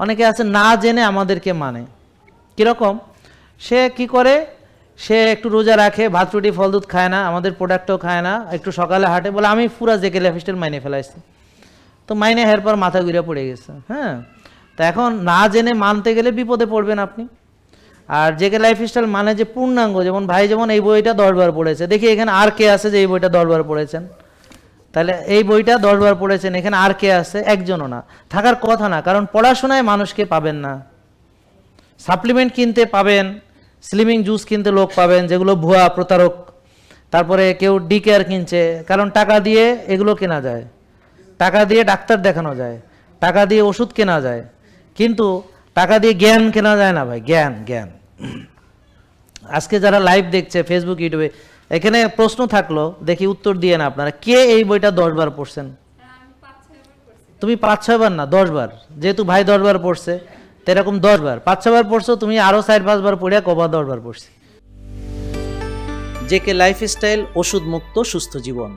অনেকে আছে, না জেনে আমাদেরকে মানে। কীরকম? সে কি করে? সে একটু রোজা রাখে, ভাত, রুটি, ফল, দুধ খায় না, আমাদের প্রোডাক্টও খায় না, একটু সকালে হাঁটে, বলে আমি পুরা জেকে লাইফস্টাইল মাইনে ফেলাইছি। তো মাইনে হের পর মাথা ঘুরে পড়ে গেছে হ্যাঁ? তো এখন না জেনে মানতে গেলে বিপদে পড়বেন আপনি। আর জেকে লাইফস্টাইল মানে যে পূর্ণাঙ্গ, যেমন ভাই যেমন এই বইটা দশবার পড়েছে, দেখি এখানে আর কে আছে যে এই বইটা দশবার পড়েছেন। তাহলে এই বইটা দশবার পড়েছেন, এখানে আর কে আছে? একজনও না। থাকার কথা না, কারণ পড়াশোনায় মানুষকে পাবেন না। সাপ্লিমেন্ট কিনতে পাবেন, স্লিমিং জুস কিনতে লোক পাবেন, যেগুলো ভুয়া, প্রতারক। তারপরে কেউ ডি কেয়ার কিনছে, কারণ টাকা দিয়ে এগুলো কেনা যায়। টাকা দিয়ে ডাক্তার দেখানো যায়, টাকা দিয়ে ওষুধ কেনা যায়। কিন্তু টাকা দিয়ে জ্ঞান কেনা যায় না ভাই, জ্ঞান জ্ঞান। আজকে যারা লাইভ দেখছে ফেসবুক ইউটিউবে এখানে প্রশ্ন থাকল, দেখি উত্তর দিয়ে না আপনারা, কে এই বইটা দশবার পড়ছেন? তুমি পাঁচ ছয়বার না দশবার যেহেতু ভাই দশবার পড়ছে, তো এরকম দশবার পাঁচ ছয়বার পড়ছো, তুমি আরও চার পাঁচবার পড়িয়া কবার দশবার পড়ছি। জেকে লাইফস্টাইল ওষুধ মুক্ত সুস্থ জীবন।